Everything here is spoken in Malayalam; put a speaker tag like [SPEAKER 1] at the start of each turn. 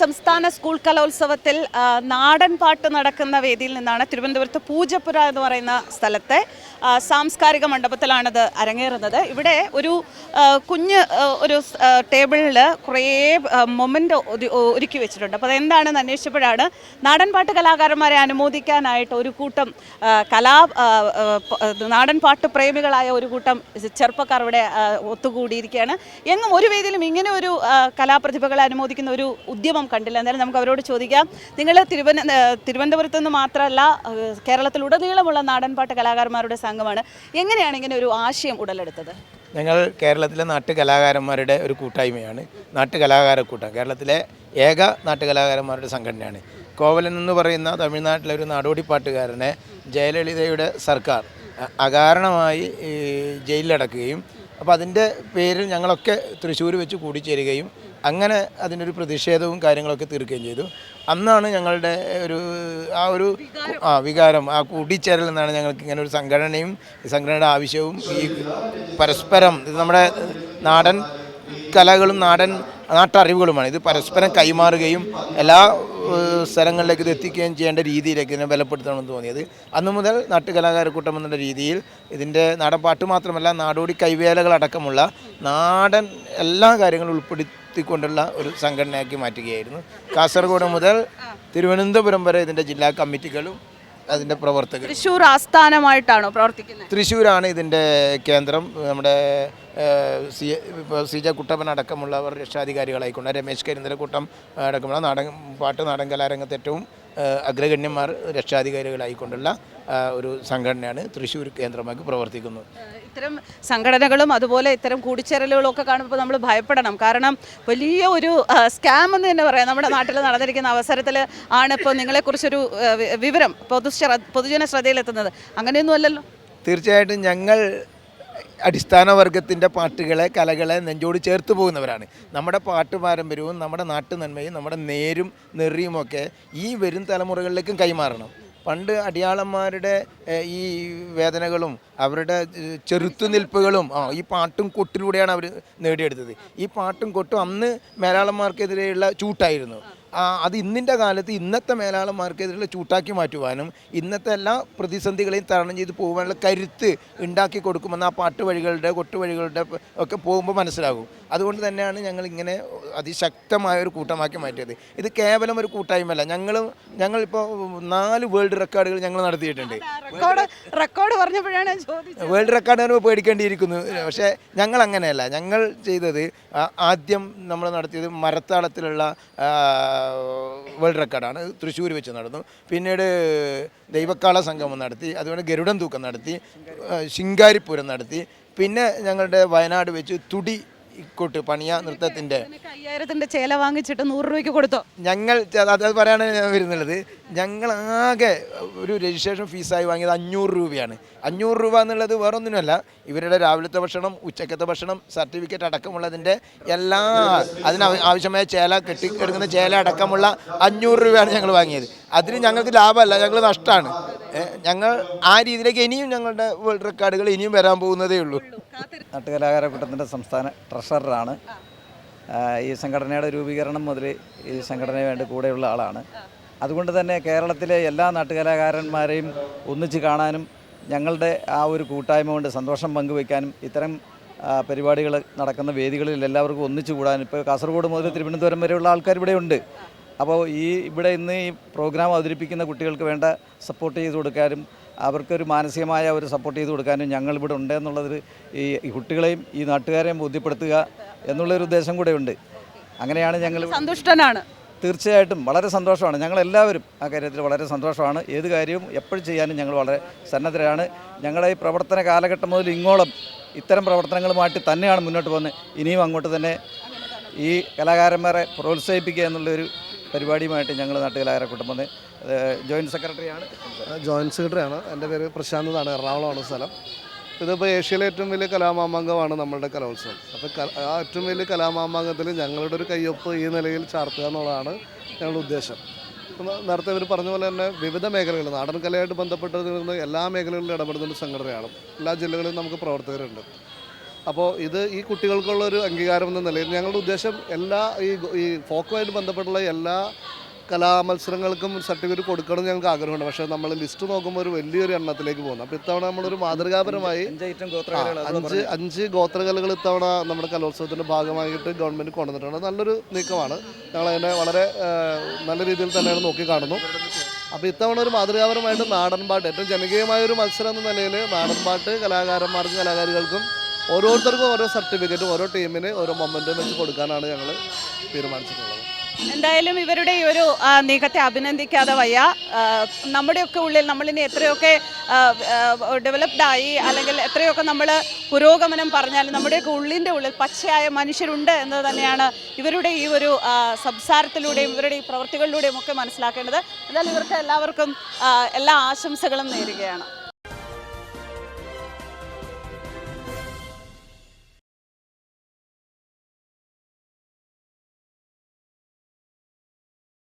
[SPEAKER 1] സംസ്ഥാന സ്കൂൾ കലോത്സവത്തിൽ നാടൻ പാട്ട് നടക്കുന്ന വേദിയിൽ നിന്നാണ് തിരുവനന്തപുരത്ത് പൂജപ്പുര എന്ന് പറയുന്ന സ്ഥലത്തെ സാംസ്കാരിക മണ്ഡപത്തിലാണിത് അരങ്ങേറുന്നത്. ഇവിടെ ഒരു കുഞ്ഞ് ഒരു ടേബിളിൽ കുറേ മൊമെന്റ് ഒരുക്കി വെച്ചിട്ടുണ്ട്. അപ്പോൾ അതെന്താണെന്ന് അന്വേഷിച്ചപ്പോഴാണ് നാടൻ പാട്ട് കലാകാരന്മാരെ അനുമോദിക്കാനായിട്ട് ഒരു കൂട്ടം കലാ നാടൻ പാട്ട് പ്രേമികളായ ഒരു കൂട്ടം ചെറുപ്പക്കാർ ഇവിടെ ഒത്തുകൂടിയിരിക്കുകയാണ്. എങ്ങും ഒരു വേദിയിലും ഇങ്ങനെ ഒരു കലാപ്രതിഭകളെ അനുമോദിക്കുന്ന ഒരു ഉദ്യമം കണ്ടില്ല. എന്തായാലും നമുക്ക് അവരോട് ചോദിക്കാം. നിങ്ങൾ തിരുവന തിരുവനന്തപുരത്ത് നിന്ന് മാത്രമല്ല കേരളത്തിലുടനീളമുള്ള നാടൻപാട്ട് കലാകാരന്മാരുടെ സംഘമാണ്. എങ്ങനെയാണ് ഇങ്ങനെ ഒരു ആശയം ഉടലെടുത്തത്?
[SPEAKER 2] ഞങ്ങൾ കേരളത്തിലെ നാട്ടു കലാകാരന്മാരുടെ ഒരു കൂട്ടായ്മയാണ്. നാട്ടുകലാകാര കൂട്ടം കേരളത്തിലെ ഏക നാട്ടു കലാകാരന്മാരുടെ സംഘടനയാണ്. കോവലൻ എന്ന് പറയുന്ന തമിഴ്നാട്ടിലെ ഒരു നാടോടി പാട്ടുകാരനെ ജയലളിതയുടെ സർക്കാർ അകാരണമായി ജയിലിലടക്കുകയും അപ്പോൾ അതിന്റെ പേരിൽ ഞങ്ങളൊക്കെ തൃശ്ശൂർ വെച്ച് കൂടിച്ചേരുകയും അങ്ങനെ അതിനൊരു പ്രതിഷേധവും കാര്യങ്ങളൊക്കെ തീർക്കുകയും ചെയ്തു. അന്നാണ് ഞങ്ങളുടെ ഒരു ആ ഒരു ആ വികാരം ആ കൂടിച്ചേരൽ എന്നാണ് ഞങ്ങൾക്ക് ഇങ്ങനെ ഒരു സംഘടനയും സംഘടനയുടെ ആവശ്യവും ഈ പരസ്പരം ഇത് നമ്മുടെ നാടൻ കലകളും നാടൻ നാട്ടറിവുകളുമാണ്. ഇത് പരസ്പരം കൈമാറുകയും എല്ലാ സ്ഥലങ്ങളിലേക്ക് ഇത് എത്തിക്കുകയും ചെയ്യേണ്ട രീതിയിലേക്ക് ഇതിനെ ബലപ്പെടുത്തണമെന്ന് തോന്നിയത്. അന്നു മുതൽ നാട്ടുകലാകാരക്കൂട്ടം എന്നുള്ള രീതിയിൽ ഇതിന്റെ നാടൻപാട്ട് മാത്രമല്ല നാടോടി കൈവേലകളടക്കമുള്ള നാടൻ എല്ലാ കാര്യങ്ങളും ഉൾപ്പെടുത്തിക്കൊണ്ടുള്ള ഒരു സംഘടനയാക്കി മാറ്റുകയായിരുന്നു. കാസർഗോഡ് മുതൽ തിരുവനന്തപുരം വരെ ഇതിന്റെ ജില്ലാ കമ്മിറ്റികളും അതിന്റെ പ്രവർത്തകർ.
[SPEAKER 1] തൃശ്ശൂർ ആസ്ഥാനമായിട്ടാണോ പ്രവർത്തിക്കുന്നത്?
[SPEAKER 2] തൃശ്ശൂരാണ് ഇതിന്റെ കേന്ദ്രം. നമ്മുടെ സി ഇപ്പോൾ സി ജെ കുട്ടപ്പൻ അടക്കമുള്ളവർ രക്ഷാധികാരികളായിക്കൊണ്ട് രമേശ് കരിന്തലക്കൂട്ടം അടക്കമുള്ള നാടൻ പാട്ട് നാടൻ കലാരംഗത്ത് ഏറ്റവും അഗ്രഗണ്യന്മാർ രക്ഷാധികാരികളായിക്കൊണ്ടുള്ള ഒരു സംഘടനയാണ് തൃശ്ശൂർ കേന്ദ്രമാക്കി പ്രവർത്തിക്കുന്നത്.
[SPEAKER 1] ഇത്തരം സംഘടനകളും അതുപോലെ ഇത്തരം കൂടിച്ചേരലുകളും ഒക്കെ കാണുമ്പോൾ നമ്മൾ ഭയപ്പെടണം. കാരണം വലിയ ഒരു സ്കാം എന്ന് തന്നെ പറയാം. നമ്മുടെ നാട്ടിൽ നടന്നിരിക്കുന്ന അവസരത്തിൽ ആണ് ഇപ്പോൾ നിങ്ങളെക്കുറിച്ചൊരു വിവരം പൊതു പൊതുജന ശ്രദ്ധയിലെത്തുന്നത് അങ്ങനെയൊന്നും അല്ലല്ലോ?
[SPEAKER 2] തീർച്ചയായിട്ടും ഞങ്ങൾ അടിസ്ഥാന വർഗത്തിന്റെ പാട്ടുകളെ കലകളെ നെഞ്ചോട് ചേർത്ത് പോകുന്നവരാണ്. നമ്മുടെ പാട്ട് പാരമ്പര്യവും നമ്മുടെ നാട്ടു നന്മയും നമ്മുടെ നേരും നെറിയുമൊക്കെ ഈ വരും തലമുറകളിലേക്കും കൈമാറണം. പണ്ട് അടിയാളന്മാരുടെ ഈ വേദനകളും അവരുടെ ചെറുത്തുനിൽപ്പുകളും ആ ഈ പാട്ടും കൊട്ടിലൂടെയാണ് അവർ നേടിയെടുത്തത്. ഈ പാട്ടും കൊട്ടും അന്ന് മേലാളന്മാർക്കെതിരെയുള്ള ചൂട്ടായിരുന്നു. അത് ഇന്നിന്റെ കാലത്ത് ഇന്നത്തെ മേലാളന്മാർക്കെതിരെയുള്ള ചൂട്ടാക്കി മാറ്റുവാനും ഇന്നത്തെ എല്ലാ പ്രതിസന്ധികളെയും തരണം ചെയ്ത് പോകാനുള്ള കരുത്ത് ഉണ്ടാക്കി കൊടുക്കുമെന്ന് ആ പാട്ട് വഴികളുടെ കൊട്ടുവഴികളുടെ വഴികളുടെ ഒക്കെ പോകുമ്പോൾ മനസ്സിലാകും. അതുകൊണ്ട് തന്നെയാണ് ഞങ്ങൾ ഇങ്ങനെ അതിശക്തമായ ഒരു കൂട്ടമാക്കി മാറ്റിയത്. ഇത് കേവലം ഒരു കൂട്ടായ്മയല്ല. ഞങ്ങൾ ഞങ്ങളിപ്പോൾ നാല് വേൾഡ് റെക്കോർഡുകൾ ഞങ്ങൾ നടത്തിയിട്ടുണ്ട്.
[SPEAKER 1] റെക്കോർഡ് പറഞ്ഞപ്പോഴാണ്
[SPEAKER 2] വേൾഡ് റെക്കോർഡ് പേടിക്കേണ്ടിയിരിക്കുന്നു. പക്ഷേ ഞങ്ങൾ അങ്ങനെയല്ല ഞങ്ങൾ ചെയ്തത് ആദ്യം നമ്മൾ നടത്തിയത് മരത്താളത്തിലുള്ള വേൾഡ് റെക്കോർഡാണ്. തൃശ്ശൂർ വെച്ച് നടന്നു. പിന്നീട് ദൈവക്കാള സംഗമം നടത്തി അതുപോലെ ഗരുഡൻ തൂക്കം നടത്തി ശിങ്കാരിപ്പൂരം നടത്തി. പിന്നെ ഞങ്ങളുടെ വയനാട് വെച്ച് തുടി ഇക്കോട്ട് പണിയ
[SPEAKER 1] നൃത്തത്തിന്റെ അയ്യായിരത്തിന്റെ ചേല വാങ്ങിച്ചിട്ട് നൂറ് രൂപയ്ക്ക് കൊടുത്തോ?
[SPEAKER 2] ഞങ്ങൾ അത് പറയാണ് ഞാൻ വരുന്നുള്ളത്. ഞങ്ങൾ ആകെ ഒരു രജിസ്ട്രേഷൻ ഫീസായി വാങ്ങിയത് അഞ്ഞൂറ് രൂപയാണ്. അഞ്ഞൂറ് രൂപ എന്നുള്ളത് വേറൊന്നിനുമല്ല. ഇവരുടെ രാവിലത്തെ ഭക്ഷണം ഉച്ചക്കത്തെ ഭക്ഷണം സർട്ടിഫിക്കറ്റ് അടക്കമുള്ളതിന്റെ എല്ലാ അതിന് ആവശ്യമായ ചേല കെട്ടി എടുക്കുന്ന ചേല അടക്കമുള്ള അഞ്ഞൂറ് രൂപയാണ് ഞങ്ങൾ വാങ്ങിയത്. അതിന് ഞങ്ങൾക്ക് ലാഭമല്ല ഞങ്ങൾ നഷ്ടമാണ്. ഞങ്ങൾ ആ രീതിയിലേക്ക് ഇനിയും ഞങ്ങളുടെ വേൾഡ് റെക്കോർഡുകൾ ഇനിയും വരാൻ പോകുന്നതേ ഉള്ളൂ.
[SPEAKER 3] നാട്ടുകലാകാര കൂട്ടത്തിന്റെ സംസ്ഥാന ട്രഷററാണ്. ഈ സംഘടനയുടെ രൂപീകരണം മുതൽ ഈ സംഘടനയ്ക്ക് വേണ്ടി കൂടെയുള്ള ആളാണ്. അതുകൊണ്ട് തന്നെ കേരളത്തിലെ എല്ലാ നാട്ടുകലാകാരന്മാരെയും ഒന്നിച്ച് കാണാനും ഞങ്ങളുടെ ആ ഒരു കൂട്ടായ്മ കൊണ്ട് സന്തോഷം പങ്കുവയ്ക്കാനും ഇത്തരം പരിപാടികൾ നടക്കുന്ന വേദികളിൽ എല്ലാവർക്കും ഒന്നിച്ചു കൂടാനും ഇപ്പോൾ കാസർഗോഡ് മുതൽ തിരുവനന്തപുരം വരെയുള്ള ആൾക്കാർ ഇവിടെ ഉണ്ട്. അപ്പോൾ ഈ ഇവിടെ ഇന്ന് ഈ പ്രോഗ്രാം അവതരിപ്പിക്കുന്ന കുട്ടികൾക്ക് വേണ്ട സപ്പോർട്ട് ചെയ്ത് കൊടുക്കാനും അവർക്കൊരു മാനസികമായ ഒരു സപ്പോർട്ട് ചെയ്ത് കൊടുക്കാനും ഞങ്ങൾ ഇവിടെ ഉണ്ട് എന്നുള്ളത് ഈ കുട്ടികളെയും ഈ നാട്ടുകാരെയും ബോധ്യപ്പെടുത്തുക എന്നുള്ളൊരു ഉദ്ദേശം കൂടെ ഉണ്ട്. അങ്ങനെയാണ് ഞങ്ങൾ
[SPEAKER 1] സന്തുഷ്ടനാണ്.
[SPEAKER 3] തീർച്ചയായിട്ടും വളരെ സന്തോഷമാണ്. ഞങ്ങൾ എല്ലാവരും ആ കാര്യത്തിൽ വളരെ സന്തോഷമാണ്. ഏത് കാര്യവും എപ്പോഴും ചെയ്യാനും ഞങ്ങൾ വളരെ സന്നദ്ധരാണ്. ഞങ്ങളുടെ ഈ പ്രവർത്തന കാലഘട്ടം മുതൽ ഇങ്ങോളം ഇത്തരം പ്രവർത്തനങ്ങളുമായിട്ട് തന്നെയാണ് മുന്നോട്ട് പോകുന്നത്. ഇനിയും അങ്ങോട്ട് തന്നെ ഈ കലാകാരന്മാരെ പ്രോത്സാഹിപ്പിക്കുക എന്നുള്ളൊരു പരിപാടിയുമായിട്ട് ഞങ്ങൾ നാട്ടുകലാകാര കുടുംബം ജോയിന്റ് സെക്രട്ടറിയാണ്.
[SPEAKER 4] ജോയിന്റ് സെക്രട്ടറിയാണ്. എന്റെ പേര് പ്രശാന്ത് എന്നാണ് എറണാകുളമാണ് സ്ഥലം. ഇതിപ്പോൾ ഏഷ്യയിലെ ഏറ്റവും വലിയ കലാമാമാങ്കമാണ് നമ്മളുടെ കലോത്സവം. അപ്പോൾ ആ ഏറ്റവും വലിയ കലാമാമാങ്കത്തിൽ ഞങ്ങളുടെ ഒരു കയ്യൊപ്പ് ഈ നിലയിൽ ചാർത്തുക എന്നുള്ളതാണ് ഞങ്ങളുടെ ഉദ്ദേശം. നേരത്തെ ഇവർ പറഞ്ഞ പോലെ തന്നെ വിവിധ മേഖലകൾ നാടൻ കലയായിട്ട് ബന്ധപ്പെട്ട് എല്ലാ മേഖലകളിലും ഇടപെടുന്ന ഒരു സംഘടനയാണ്. എല്ലാ ജില്ലകളിലും നമുക്ക് പ്രവർത്തകരുണ്ട്. അപ്പോൾ ഇത് ഈ കുട്ടികൾക്കുള്ള ഒരു അംഗീകാരം എന്ന നിലയിൽ ഞങ്ങളുടെ ഉദ്ദേശം എല്ലാ ഈ ഈ ഫോക്കുമായിട്ട് ബന്ധപ്പെട്ടുള്ള എല്ലാ കലാമത്സരങ്ങൾക്കും സർട്ടിഫിക്കറ്റ് കൊടുക്കണം എന്ന് ഞങ്ങൾക്ക് ആഗ്രഹമുണ്ട്. പക്ഷേ നമ്മൾ ലിസ്റ്റ് നോക്കുമ്പോൾ ഒരു വലിയൊരു എണ്ണത്തിലേക്ക് പോകുന്നു. അപ്പോൾ ഇത്തവണ നമ്മളൊരു മാതൃകാപരമായി
[SPEAKER 3] അഞ്ച്
[SPEAKER 4] അഞ്ച് അഞ്ച് ഗോത്രകലകൾ ഇത്തവണ നമ്മുടെ കലോത്സവത്തിന്റെ ഭാഗമായിട്ട് ഗവൺമെന്റ് കൊണ്ടുവന്നിട്ടുണ്ട്. നല്ലൊരു നീക്കമാണ്. ഞങ്ങൾ അതിനെ വളരെ നല്ല രീതിയിൽ തന്നെയാണ് നോക്കി കാണുന്നു. അപ്പോൾ ഇത്തവണ ഒരു മാതൃകാപരമായിട്ട് നാടൻപാട്ട് ഏറ്റവും ജനകീയമായ ഒരു മത്സരം എന്ന നിലയിൽ നാടൻപാട്ട് കലാകാരന്മാർക്കും കലാകാരികൾക്കും ഓരോരുത്തർക്കും ഓരോ സർട്ടിഫിക്കറ്റും ഓരോ ടീമിന് ഓരോ മൊമെന്റും വെച്ച് കൊടുക്കാനാണ് ഞങ്ങൾ തീരുമാനിച്ചിട്ടുള്ളത്.
[SPEAKER 1] എന്തായാലും ഇവരുടെ ഈ ഒരു നീക്കത്തെ അഭിനന്ദിക്കാതെ വയ്യ. നമ്മുടെയൊക്കെ ഉള്ളിൽ നമ്മളിനി എത്രയൊക്കെ ഡെവലപ്ഡ് ആയി അല്ലെങ്കിൽ എത്രയൊക്കെ നമ്മൾ പുരോഗമനം പറഞ്ഞാൽ നമ്മുടെയൊക്കെ ഉള്ളിന്റെ ഉള്ളിൽ പച്ചയായ മനുഷ്യരുണ്ട് എന്നത് തന്നെയാണ് ഇവരുടെ ഈ ഒരു സംസാരത്തിലൂടെയും ഇവരുടെ ഈ പ്രവൃത്തികളിലൂടെയും ഒക്കെ മനസ്സിലാക്കേണ്ടത്. എന്നാൽ ഇവർക്ക് എല്ലാവർക്കും എല്ലാ ആശംസകളും നേരുകയാണ്.